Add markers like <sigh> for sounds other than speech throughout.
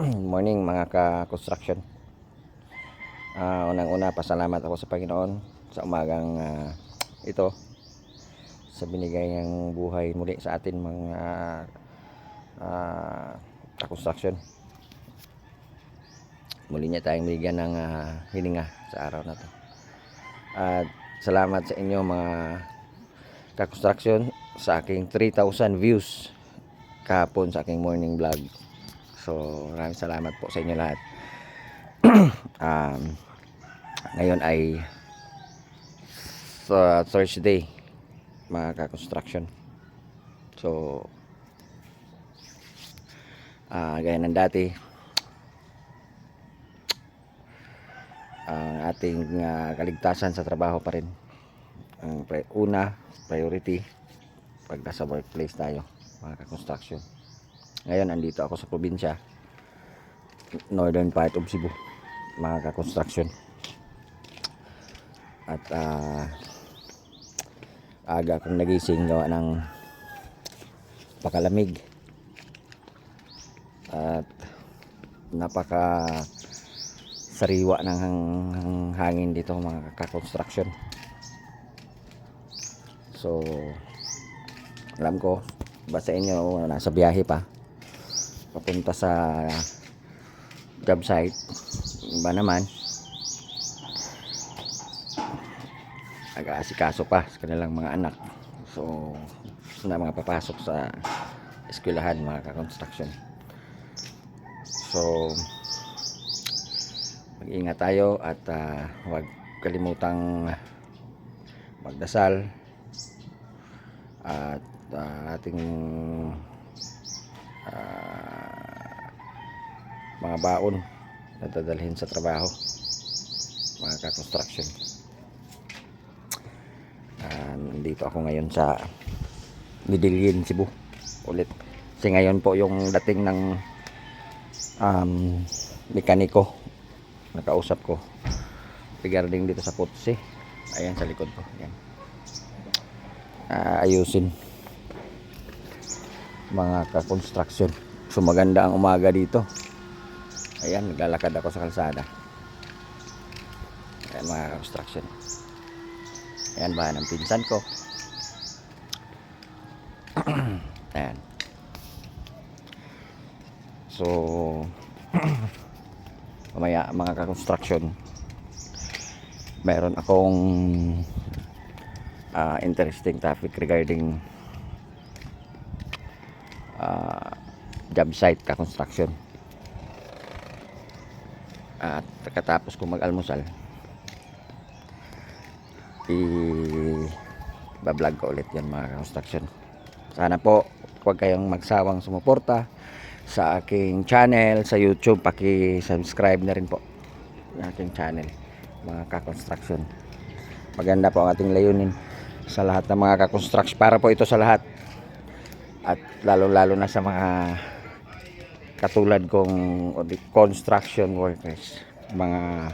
morning mga ka-construction. Ah, unang-una pasalamat ako sa Panginoon sa umagang ah, ito sa binigay niyang buhay muli sa atin mga ah, ka-construction. Muli niya tayong bigyan ng ah, hininga sa araw na to. At salamat sa inyo mga ka-construction sa aking 3,000 views kahapon sa aking morning vlog. So, maraming salamat po sa inyo lahat. <clears throat> um, ngayon ay sa Thursday, mga ka-construction. So, ah gaya ng dati, ang ating ah, kaligtasan sa trabaho pa rin. Ang pri- una, priority, pag nasa workplace tayo, mga ka-construction. Ngayon, andito ako sa probinsya. Northern part of Cebu. Mga ka-construction. At ah, aga akong nagising gawa ng pakalamig. At napaka sariwa ng hang- hang- hangin dito mga ka-construction. So, alam ko, basta inyo nasa biyahe pa papunta sa job site. Iba naman? Nag-aasikaso pa sa kanilang mga anak. So na mga papasok sa eskwelahan mga ka-construction. So mag-ingat tayo at ah, huwag kalimutang magdasal. At ah, ating ah, mga baon na dadalhin sa trabaho mga ka-construction. Ah, nandito ako ngayon sa Medellin, Cebu ulit. Kasi ngayon po yung dating ng um, mekaniko nakausap ko regarding dito sa Putsi. Ayan sa likod ko ayan. Ah, ayusin mga ka-construction. So maganda ang umaga dito ayan naglalakad ako sa kalsada. Ayan mga ka-construction. Ayan bahan ng pinsan ko. <clears throat> Ayan. So <clears throat> mamaya mga ka-construction meron akong ah, interesting topic regarding ah, job site ka-construction at pagkatapos ko mag-almusal i bablog ko ulit yan mga construction sana po huwag kayong magsawang sumuporta sa aking channel sa youtube. Paki-subscribe na rin po sa aking channel mga ka-construction. Maganda po ang ating layunin sa lahat ng mga ka-construction para po ito sa lahat. At lalo lalo na sa mga katulad kong construction workers mga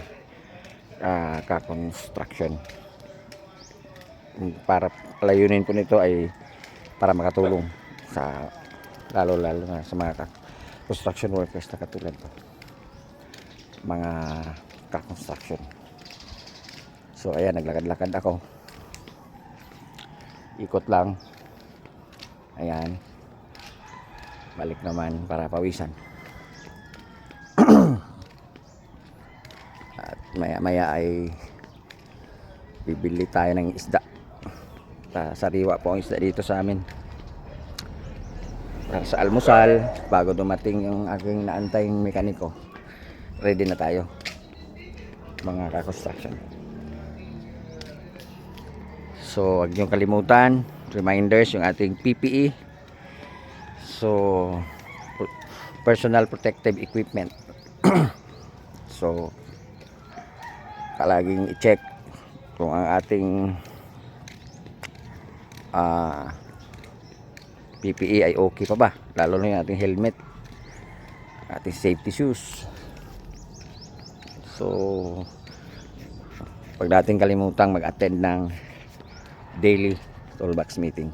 ah, ka-construction. Para layunin po nito ay para makatulong sa lalo lalo na sa mga construction workers na katulad ko. Mga ka-construction. So ayan naglakad-lakad ako. Ikot lang. Ayan balik naman para pawisan. <clears throat> At maya maya ay bibili tayo ng isda. Ta- sariwa po ang isda dito sa amin. Para sa almusal bago dumating yung aking naantaying mekaniko ready na tayo. Mga ka-construction. So huwag niyong kalimutan reminders yung ating PPE so per- personal protective equipment. <clears throat> So palaging i-check kung ang ating ah PPE ay okay pa ba? Lalo na yung ating helmet ating safety shoes. So pag natin kalimutang mag-attend ng daily toolbox meeting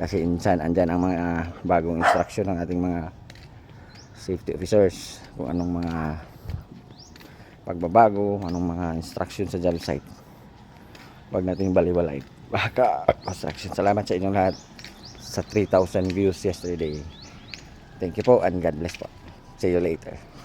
kasi insan andyan ang mga bagong instruction ng ating mga safety officers kung anong mga pagbabago, anong mga instruction sa job site. Huwag nating baliwalay. Baka construction. Salamat sa inyong lahat sa 3,000 views yesterday. Thank you po and God bless po. See you later.